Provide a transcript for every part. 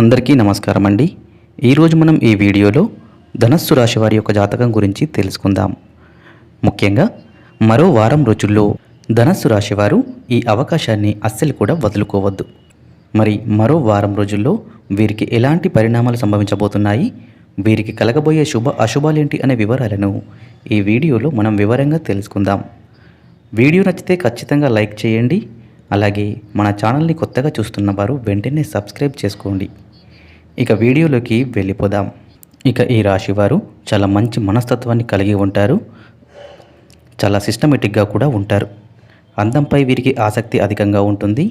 అందరికీ నమస్కారం అండి. ఈరోజు మనం ఈ వీడియోలో ధనస్సు రాశి వారి యొక్క జాతకం గురించి తెలుసుకుందాం. ముఖ్యంగా మరో వారం రోజుల్లో ధనస్సు రాశివారు ఈ అవకాశాన్ని అస్సలు కూడా వదులుకోవద్దు. మరి మరో వారం రోజుల్లో వీరికి ఎలాంటి పరిణామాలు సంభవించబోతున్నాయి? వీరికి కలగబోయే శుభ అశుభాలేంటి అనే వివరాలను ఈ వీడియోలో మనం వివరంగా తెలుసుకుందాం. వీడియో నచ్చితే ఖచ్చితంగా లైక్ చేయండి. అలాగే మన ఛానల్ని కొత్తగా చూస్తున్న వారు వెంటనే సబ్స్క్రైబ్ చేసుకోండి. ఇక వీడియోలోకి వెళ్ళిపోదాం. ఇక ఈ రాశివారు చాలా మంచి మనస్తత్వాన్ని కలిగి ఉంటారు. చాలా సిస్టమేటిక్గా కూడా ఉంటారు. అందంపై వీరికి ఆసక్తి అధికంగా ఉంటుంది.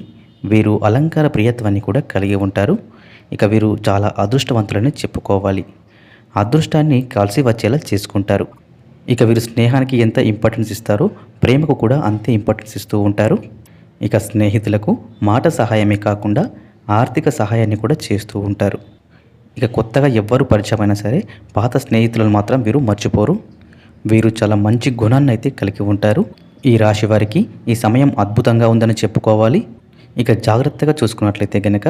వీరు అలంకార ప్రియత్వాన్ని కూడా కలిగి ఉంటారు. ఇక వీరు చాలా అదృష్టవంతులని చెప్పుకోవాలి. అదృష్టాన్ని కలిసి వచ్చేలా చేసుకుంటారు. ఇక వీరు స్నేహానికి ఎంత ఇంపార్టెన్స్ ఇస్తారో ప్రేమకు కూడా అంతే ఇంపార్టెన్స్ ఇస్తూ ఉంటారు. ఇక స్నేహితులకు మాట సహాయమే కాకుండా ఆర్థిక సహాయాన్ని కూడా చేస్తూ ఉంటారు. ఇక కొత్తగా ఎవ్వరు పరిచయం అయినా సరే పాత స్నేహితులను మాత్రం వీరు మర్చిపోరు. వీరు చాలా మంచి గుణాన్ని అయితే కలిగి ఉంటారు. ఈ రాశి వారికి ఈ సమయం అద్భుతంగా ఉందని చెప్పుకోవాలి. ఇక జాగ్రత్తగా చూసుకున్నట్లయితే గనక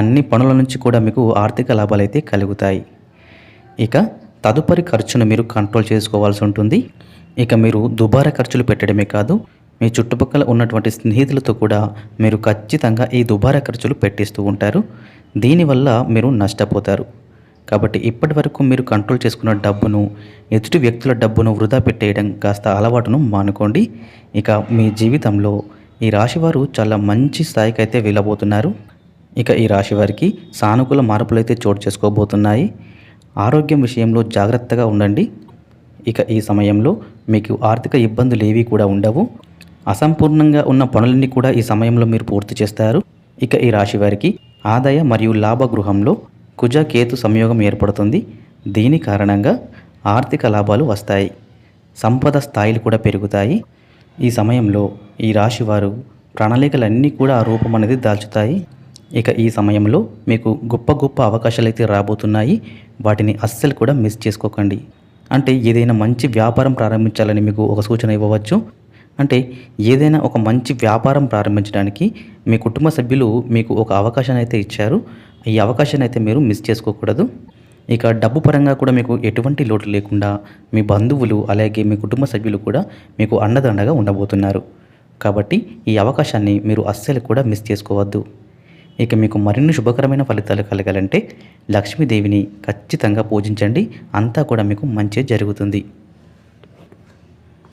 అన్ని పనుల నుంచి కూడా మీకు ఆర్థిక లాభాలు అయితే కలుగుతాయి. ఇక తదుపరి ఖర్చును మీరు కంట్రోల్ చేసుకోవాల్సి ఉంటుంది. ఇక మీరు దుబారా ఖర్చులు పెట్టడమే కాదు మీ చుట్టుపక్కల ఉన్నటువంటి స్నేహితులతో కూడా మీరు ఖచ్చితంగా ఈ దుబారా ఖర్చులు పెట్టిస్తూ ఉంటారు. దీనివల్ల మీరు నష్టపోతారు. కాబట్టి ఇప్పటి వరకు మీరు కంట్రోల్ చేసుకున్న డబ్బును ఎదుటి వ్యక్తుల డబ్బును వృధా పెట్టేయడం కాస్త అలవాటును మానుకోండి. ఇక మీ జీవితంలో ఈ రాశివారు చాలా మంచి స్థాయికి అయితే వెళ్ళబోతున్నారు. ఇక ఈ రాశి వారికి సానుకూల మార్పులు అయితే చోటు చేసుకోబోతున్నాయి. ఆరోగ్యం విషయంలో జాగ్రత్తగా ఉండండి. ఇక ఈ సమయంలో మీకు ఆర్థిక ఇబ్బందులు ఏవి కూడా ఉండవు. అసంపూర్ణంగా ఉన్న పనులన్నీ కూడా ఈ సమయంలో మీరు పూర్తి చేస్తారు. ఇక ఈ రాశి వారికి ఆదాయ మరియు లాభ గృహంలో కుజ కేతు సంయోగం ఏర్పడుతుంది. దీని కారణంగా ఆర్థిక లాభాలు వస్తాయి. సంపద స్థాయిలు కూడా పెరుగుతాయి. ఈ సమయంలో ఈ రాశి వారు ప్రణాళికలన్నీ కూడా ఆ రూపం అనేది దాల్చుతాయి. ఇక ఈ సమయంలో మీకు గొప్ప గొప్ప అవకాశాలు అయితే రాబోతున్నాయి. వాటిని అస్సలు కూడా మిస్ చేసుకోకండి. అంటే ఏదైనా మంచి వ్యాపారం ప్రారంభించాలని మీకు ఒక సూచన ఇవ్వవచ్చు. అంటే ఏదైనా ఒక మంచి వ్యాపారం ప్రారంభించడానికి మీ కుటుంబ సభ్యులు మీకు ఒక అవకాశాన్ని అయితే ఇచ్చారు. ఈ అవకాశాన్ని అయితే మీరు మిస్ చేసుకోకూడదు. ఇక డబ్బు పరంగా కూడా మీకు ఎటువంటి లోటు లేకుండా మీ బంధువులు అలాగే మీ కుటుంబ సభ్యులు కూడా మీకు అండదండగా ఉండబోతున్నారు. కాబట్టి ఈ అవకాశాన్ని మీరు అస్సలు కూడా మిస్ చేసుకోవద్దు. ఇక మీకు మరిన్ని శుభకరమైన ఫలితాలు కలగాలంటే లక్ష్మీదేవిని ఖచ్చితంగా పూజించండి. అంతా కూడా మీకు మంచి జరుగుతుంది.